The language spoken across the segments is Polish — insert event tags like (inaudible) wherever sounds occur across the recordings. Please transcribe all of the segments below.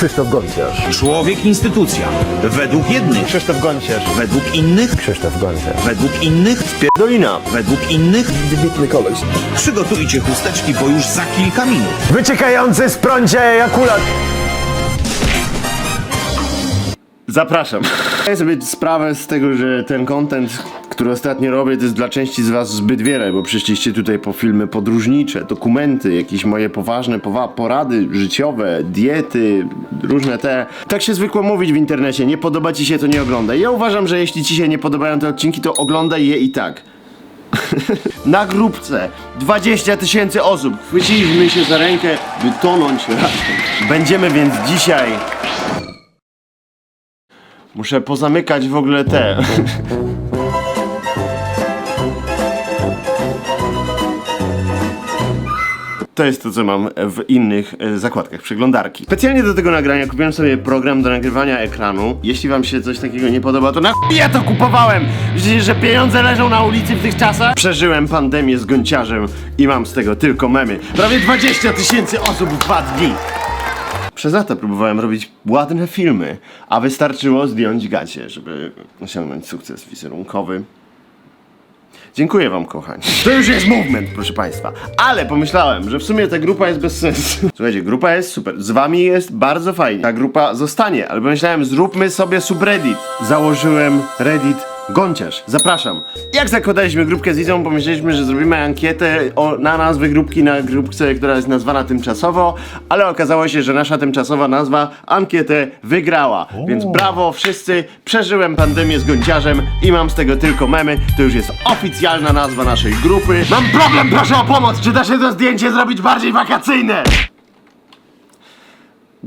Krzysztof Gonciarz. Człowiek instytucja. Według jednych. Krzysztof Gonciarz. Według innych. Krzysztof Gonciarz. Według innych. Dolina. Według innych. Wybitny koleś. Przygotujcie chusteczki, bo już za kilka minut. Wyciekający z prącia ejakulat. Zapraszam. Zdaję sobie sprawę z tego, że ten content, który ostatnio robię, to jest dla części z was zbyt wiele, bo przyszliście tutaj po filmy podróżnicze, dokumenty, jakieś moje poważne powa- porady życiowe, diety, różne te. Tak się zwykło mówić w internecie, nie podoba ci się, to nie oglądaj. Ja uważam, że jeśli ci się nie podobają te odcinki, to oglądaj je i tak. (laughs) Na grupce 20 tysięcy osób. Chwyciliśmy się za rękę, by tonąć razem. Będziemy więc dzisiaj Muszę pozamykać w ogóle te. To jest to, co mam w innych e, zakładkach przeglądarki. Specjalnie do tego nagrania kupiłem sobie program do nagrywania ekranu. Jeśli wam się coś takiego nie podoba, to na ja to kupowałem! Myślicie, że pieniądze leżą na ulicy w tych czasach? Przeżyłem pandemię z gąciarzem i mam z tego tylko memy. Prawie 20 tysięcy osób w dwa dni! Przez lata próbowałem robić ładne filmy, a wystarczyło zdjąć gacie, żeby osiągnąć sukces wizerunkowy. Dziękuję wam, kochani. To już jest movement, proszę państwa. Ale pomyślałem, że w sumie ta grupa jest bez sensu. (laughs) Słuchajcie, grupa jest super. Z wami jest bardzo fajnie. Ta grupa zostanie, ale pomyślałem, zróbmy sobie subreddit. Założyłem Reddit Gąciarz. Zapraszam. Jak zakładaliśmy grupkę z Izą, pomyśleliśmy, że zrobimy ankietę o, na nazwy grupki na grupce, która jest nazwana tymczasowo, ale okazało się, że nasza tymczasowa nazwa ankietę wygrała. Więc brawo wszyscy, przeżyłem pandemię z gąciarzem i mam z tego tylko memy. To już jest oficjalna nazwa naszej grupy. Mam problem, proszę o pomoc! Czy da się to zdjęcie zrobić bardziej wakacyjne?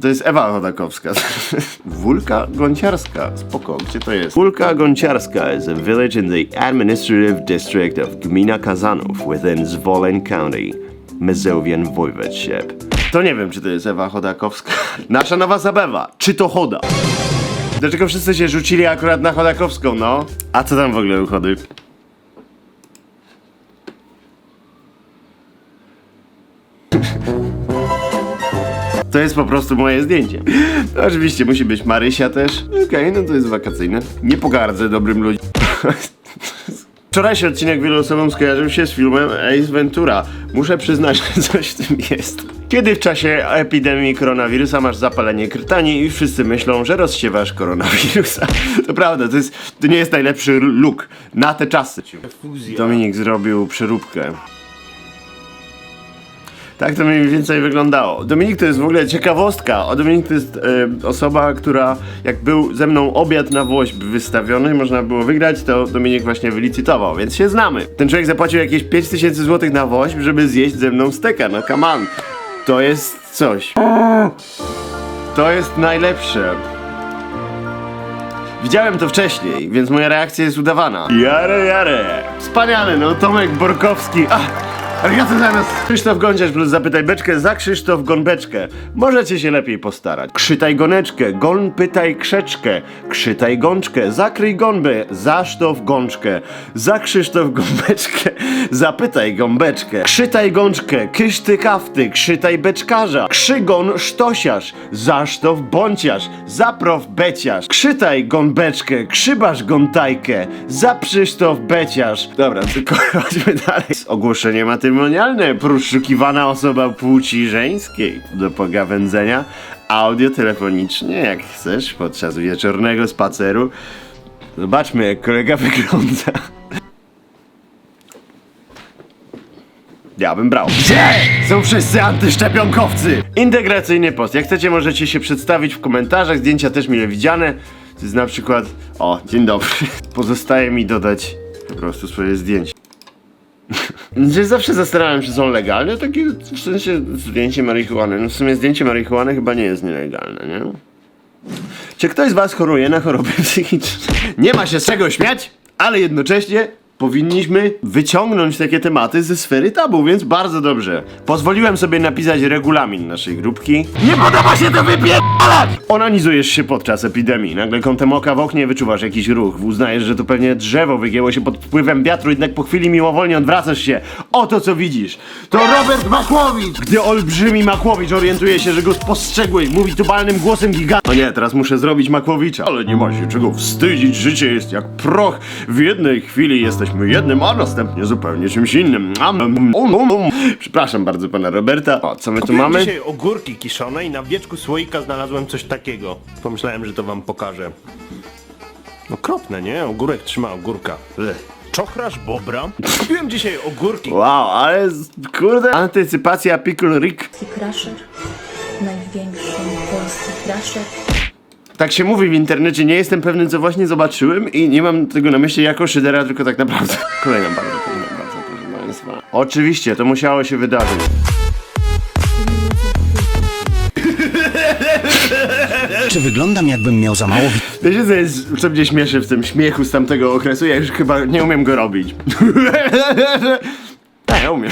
To jest Ewa Chodakowska. (laughs) Wólka Gąciarska. Spoko, gdzie to jest? Wólka Gąciarska is a village in the administrative district of Gmina Kazanów within Zwolen County, Mazowian Voivodeship. To nie wiem, czy to jest Ewa Chodakowska. (laughs) Nasza nowa zabawa. Czy to Choda? Dlaczego wszyscy się rzucili akurat na Chodakowską, no? A co tam w ogóle u? (laughs) To jest po prostu moje zdjęcie. No, oczywiście musi być Marysia też. Okej, no to jest wakacyjne. Nie pogardzę dobrym ludziom. (laughs) Wczorajszy odcinek wielu osobom skojarzył się z filmem Ace Ventura. Muszę przyznać, że coś w tym jest. Kiedy w czasie epidemii koronawirusa masz zapalenie krtani i wszyscy myślą, że rozsiewasz koronawirusa. To prawda, to, jest, to nie jest najlepszy look na te czasy. Dominik zrobił przeróbkę. Tak to mniej więcej wyglądało. Dominik to jest w ogóle ciekawostka. O Dominik to jest e, osoba, która jak był ze mną obiad na Włoś wystawiony, można było wygrać, to Dominik właśnie wylicytował, więc się znamy. Ten człowiek zapłacił jakieś 5000 zł na Włoś, żeby zjeść ze mną steka, no come on. To jest coś. To jest najlepsze. Widziałem to wcześniej, więc moja reakcja jest udawana. Jare, jare. Wspaniale, no Tomek Borkowski. Ach. Arigato zamiast Krzysztof Gąciarz plus zapytaj beczkę za Krzysztof Gonbeczkę. Możecie się lepiej postarać. Krzytaj goneczkę, gon pytaj krzeczkę. Krzytaj gączkę, zakryj gąbę, zasztow gączkę. Za Krzysztof Gąbeczkę, (laughs) zapytaj gąbeczkę. Krzytaj gączkę, kyszty kafty, krzytaj beczkarza. Krzygon sztosiarz, zasztow bąciarz, zaprow beciarz. Krzytaj gąbeczkę, krzybasz gątajkę, za Krzysztof beciarz. Dobra, tylko (laughs) chodźmy dalej. Ogłoszenie matrymonialne. Poszukiwana osoba płci żeńskiej do pogawędzenia audio telefonicznie, jak chcesz, podczas wieczornego spaceru. Zobaczmy, jak kolega (laughs) wygląda. Ja bym brał. Gdzie są wszyscy antyszczepionkowcy? Integracyjny post. Jak chcecie, możecie się przedstawić w komentarzach. Zdjęcia też mile widziane. To jest na przykład. O, dzień dobry. Pozostaje mi dodać po prostu swoje zdjęcie. Że zawsze zastanawiam się, czy są legalne, takie w sensie zdjęcie marihuany. No w sumie zdjęcie marihuany chyba nie jest nielegalne, nie? Czy ktoś z was choruje na choroby psychiczne? Nie ma się z czego śmiać, ale jednocześnie powinniśmy wyciągnąć takie tematy ze sfery tabu, więc bardzo dobrze. Pozwoliłem sobie napisać regulamin naszej grupki. Nie podoba się to wypierdalać! Onanizujesz się podczas epidemii. Nagle kątem oka w oknie wyczuwasz jakiś ruch. Uznajesz, że to pewnie drzewo wygięło się pod wpływem wiatru, jednak po chwili mimowolnie odwracasz się. Oto co widzisz. To Robert Makłowicz! Gdy olbrzymi Makłowicz orientuje się, że go spostrzegłeś, mówi tubalnym głosem giganta. O nie, teraz muszę zrobić Makłowicza. Ale nie ma się czego wstydzić, życie jest jak proch. W jednej chwili jesteśmy jednym, a następnie zupełnie czymś innym. Am, um, um, um. Przepraszam bardzo pana Roberta. O, co my tu Kupiłem mamy? dzisiaj ogórki kiszone i na wieczku słoika znalazłem coś takiego. Pomyślałem, że to wam pokażę. Okropne, nie? Ogórek trzyma ogórka. Ech. Czochrać bobra? Kupiłem dzisiaj ogórki. Wow, ale z- kurde, antycypacja Pickle Rick. Crusher, największy polski crusher. Tak się mówi w internecie, nie jestem pewny co właśnie zobaczyłem i nie mam tego na myśli jako szydera, tylko tak naprawdę. (laughs) Kolejna bardzo, kolejna bardzo, proszę państwa. Oczywiście, to musiało się wydarzyć. (laughs) Czy wyglądam jakbym miał za mało Wiecie co jest, co mnie śmieszy w tym śmiechu z tamtego okresu? Ja już chyba nie umiem go robić. (laughs) Ja umiem.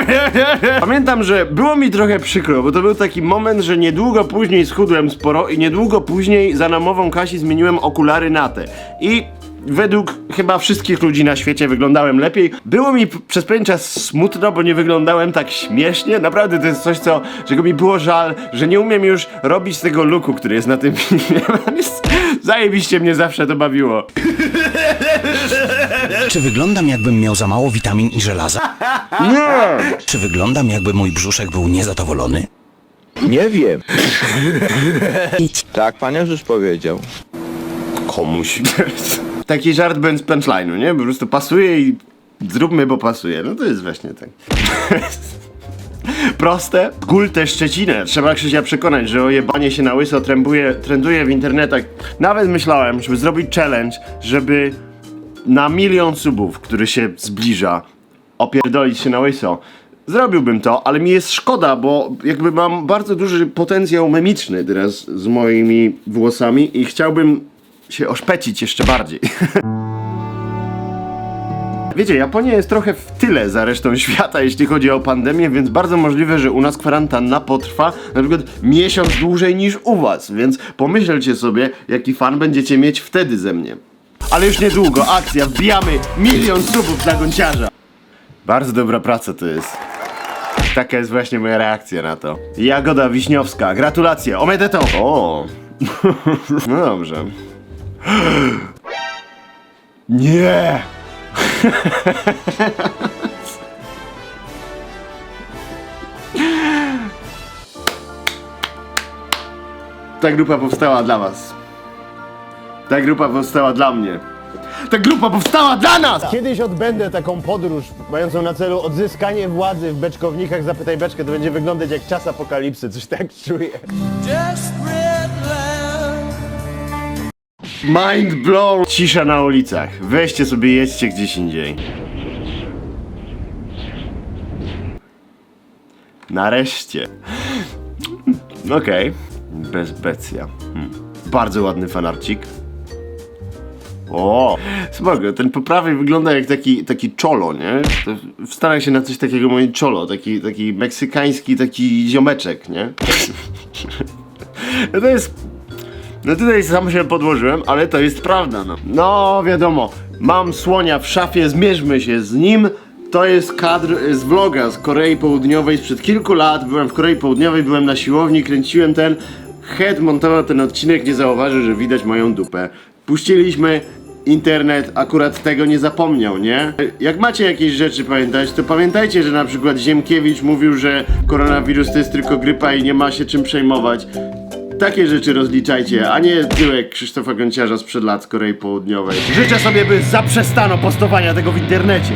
(laughs) Pamiętam, że było mi trochę przykro, bo to był taki moment, że niedługo później schudłem sporo i niedługo później za namową Kasi zmieniłem okulary na te. I według chyba wszystkich ludzi na świecie wyglądałem lepiej. Było mi przez pewien czas smutno, bo nie wyglądałem tak śmiesznie. Naprawdę to jest coś, co, czego mi było żal, że nie umiem już robić tego looku, który jest na tym filmie. (laughs) Zajebiście mnie zawsze to bawiło. Czy wyglądam jakbym miał za mało witamin i żelaza? Nie! Czy wyglądam jakby mój brzuszek był niezadowolony? Nie wiem. Tak, pan już powiedział. Komuś. Taki żart bez punchline'u, nie? Po prostu pasuje i zróbmy, bo pasuje. No to jest właśnie tak. Proste. Gul tę Szczecinę. Trzeba Krzysia przekonać, że ojebanie się na łyso trębuje, trenduje w internetach. Nawet myślałem, żeby zrobić challenge, żeby na milion subów, który się zbliża, opierdolić się na łyso. Zrobiłbym to, ale mi jest szkoda, bo jakby mam bardzo duży potencjał memiczny teraz z moimi włosami i chciałbym się oszpecić jeszcze bardziej. (laughs) Wiecie, Japonia jest trochę w tyle za resztą (laughs) świata, jeśli chodzi o pandemię, więc bardzo możliwe, że u nas kwarantanna potrwa na przykład miesiąc dłużej niż u was, więc pomyślcie sobie, jaki fan będziecie mieć wtedy ze mnie. Ale już niedługo, akcja, wbijamy milion subów dla gąciarza. Bardzo dobra praca to jest. Taka jest właśnie moja reakcja na to. Jagoda Wiśniowska, gratulacje, omedeto! O! (laughs) No dobrze. Nie! (laughs) Ta grupa powstała dla was. Ta grupa powstała dla mnie. Ta grupa powstała dla nas! Kiedyś odbędę taką podróż mającą na celu odzyskanie władzy w beczkownikach. Zapytaj beczkę, to będzie wyglądać jak czas apokalipsy. Coś tak czuję. Mind blown! Cisza na ulicach. Weźcie sobie, jedźcie gdzieś indziej. Nareszcie. Okej. Bezbecja. Hmm. Bardzo ładny fanarcik. O, spoko, ten po prawej wygląda jak taki, taki czolo, nie? Stanach się na coś takiego mówi czolo, taki, taki meksykański, taki ziomeczek, nie? (laughs) No to jest no tutaj sam się podłożyłem, ale to jest prawda, no. No, wiadomo, mam słonia w szafie, zmierzmy się z nim. To jest kadr z vloga z Korei Południowej sprzed kilku lat. Byłem w Korei Południowej, byłem na siłowni, kręciłem ten. Head montował ten odcinek, nie zauważył, że widać moją dupę. Puściliśmy internet, akurat tego nie zapomniał, nie? Jak macie jakieś rzeczy pamiętać, to pamiętajcie, że na przykład Ziemkiewicz mówił, że koronawirus to jest tylko grypa i nie ma się czym przejmować. Takie rzeczy rozliczajcie, a nie tyłek Krzysztofa Gąciarza sprzed lat z Korei Południowej. Życzę sobie, by zaprzestano postowania tego w internecie.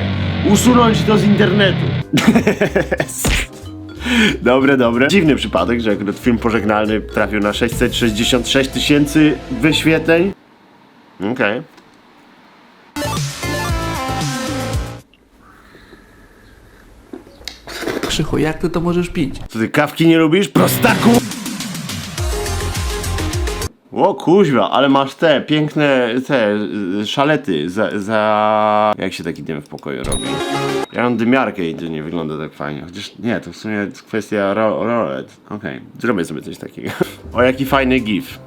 Usunąć to z internetu. (laughs) Dobre, dobre. Dziwny przypadek, że akurat film pożegnalny trafił na 666 tysięcy wyświetleń. Okej. Krzychu, jak ty to możesz pić? Co ty kawki nie lubisz? Prostaku! O kuźwa, ale masz te piękne te y, szalety za, za... Jak się taki dym w pokoju robi? Ja mam dymiarkę i to nie wygląda tak fajnie. Chociaż nie, to w sumie jest kwestia ro rolet. Okej, zrobię sobie coś takiego. (laughs) O jaki fajny gif.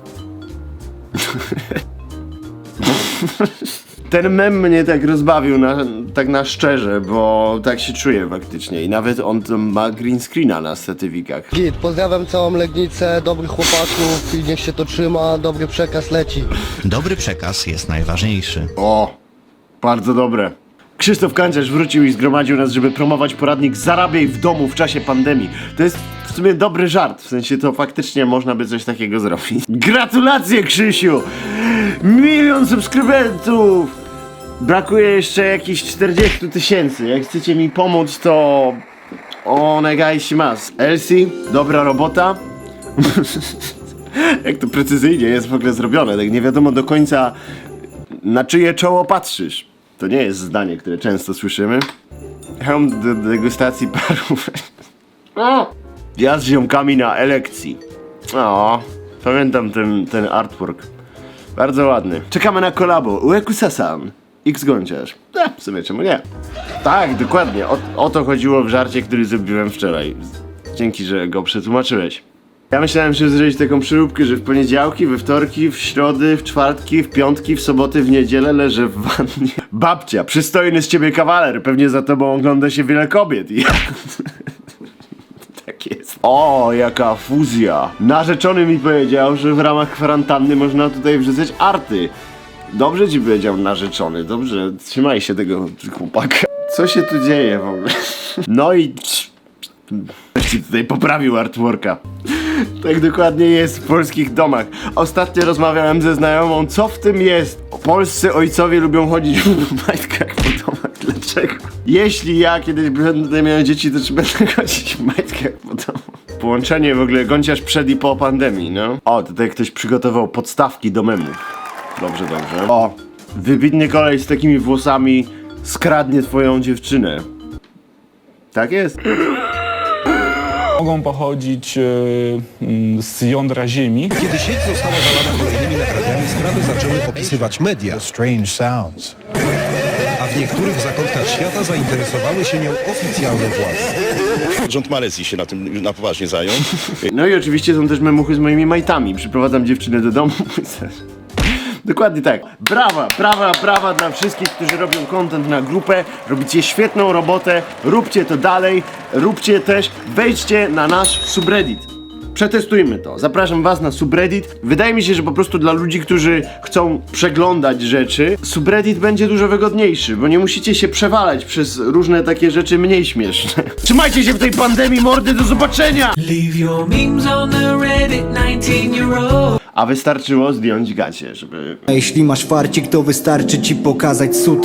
(laughs) Ten mem mnie tak rozbawił na, tak na szczerze, bo tak się czuję faktycznie. I nawet on tam ma green screena na statywikach. Git, pozdrawiam całą Legnicę, dobrych chłopaków i niech się to trzyma, dobry przekaz leci. Dobry przekaz jest najważniejszy. O, bardzo dobre. Krzysztof Kanciarz wrócił i zgromadził nas, żeby promować poradnik Zarabiaj w domu w czasie pandemii. To jest w sumie dobry żart, w sensie to faktycznie można by coś takiego zrobić. Gratulacje Krzysiu! Milion subskrybentów! Brakuje jeszcze jakichś 40 tysięcy. Jak chcecie mi pomóc, to... Onegajsi mas. Elsie, dobra robota. (laughs) Jak to precyzyjnie jest w ogóle zrobione, tak nie wiadomo do końca na czyje czoło patrzysz? To nie jest zdanie, które często słyszymy. Hełm do degustacji parów. (laughs) Ja z ziomkami na elekcji. O, pamiętam ten, ten artwork. Bardzo ładny. Czekamy na kolabo. Uekusa-san. X Gąciarz. E, w sumie czemu nie? Tak, dokładnie. O, o to chodziło w żarcie, który zrobiłem wczoraj. Dzięki, że go przetłumaczyłeś. Ja myślałem, że zrobić taką przyróbkę, że w poniedziałki, we wtorki, w środy, w czwartki, w piątki, w soboty, w niedzielę leżę w wannie. Babcia, przystojny z ciebie kawaler, pewnie za tobą ogląda się wiele kobiet. I... (laughs) tak jest. O, jaka fuzja. Narzeczony mi powiedział, że w ramach kwarantanny można tutaj wrzucać arty. Dobrze ci powiedział narzeczony, dobrze, trzymaj się tego chłopaka. Co się tu dzieje w ogóle? No i... Ci tutaj poprawił artworka. Tak dokładnie jest w polskich domach. Ostatnio rozmawiałem ze znajomą, co w tym jest. Polscy ojcowie lubią chodzić w majtkach po domach. Dlaczego? Jeśli ja kiedyś będę miał dzieci, to czy będę chodzić w majtkach po domu? Połączenie w ogóle gąciarz przed i po pandemii, no. O, tutaj ktoś przygotował podstawki do memów. Dobrze, dobrze. O, wybitny kolej z takimi włosami skradnie twoją dziewczynę. Tak jest? mogą pochodzić e, mm, z jądra Ziemi. Kiedy sieć została zalana kolejnymi nagraniami, sprawy zaczęły opisywać media. Strange sounds. A w niektórych zakątkach świata zainteresowały się nią oficjalne władze. Rząd Malezji się na tym na poważnie zajął. No i oczywiście są też memuchy z moimi majtami. Przyprowadzam dziewczynę do domu. (laughs) Dokładnie tak. Brawa, brawa, brawa dla wszystkich, którzy robią content na grupę. Robicie świetną robotę. Róbcie to dalej. Róbcie też. Wejdźcie na nasz subreddit. Przetestujmy to. Zapraszam was na subreddit. Wydaje mi się, że po prostu dla ludzi, którzy chcą przeglądać rzeczy, subreddit będzie dużo wygodniejszy, bo nie musicie się przewalać przez różne takie rzeczy mniej śmieszne. (laughs) Trzymajcie się w tej pandemii, mordy, do zobaczenia! A wystarczyło zdjąć gacie, żeby A jeśli masz farcik, to wystarczy ci pokazać sutek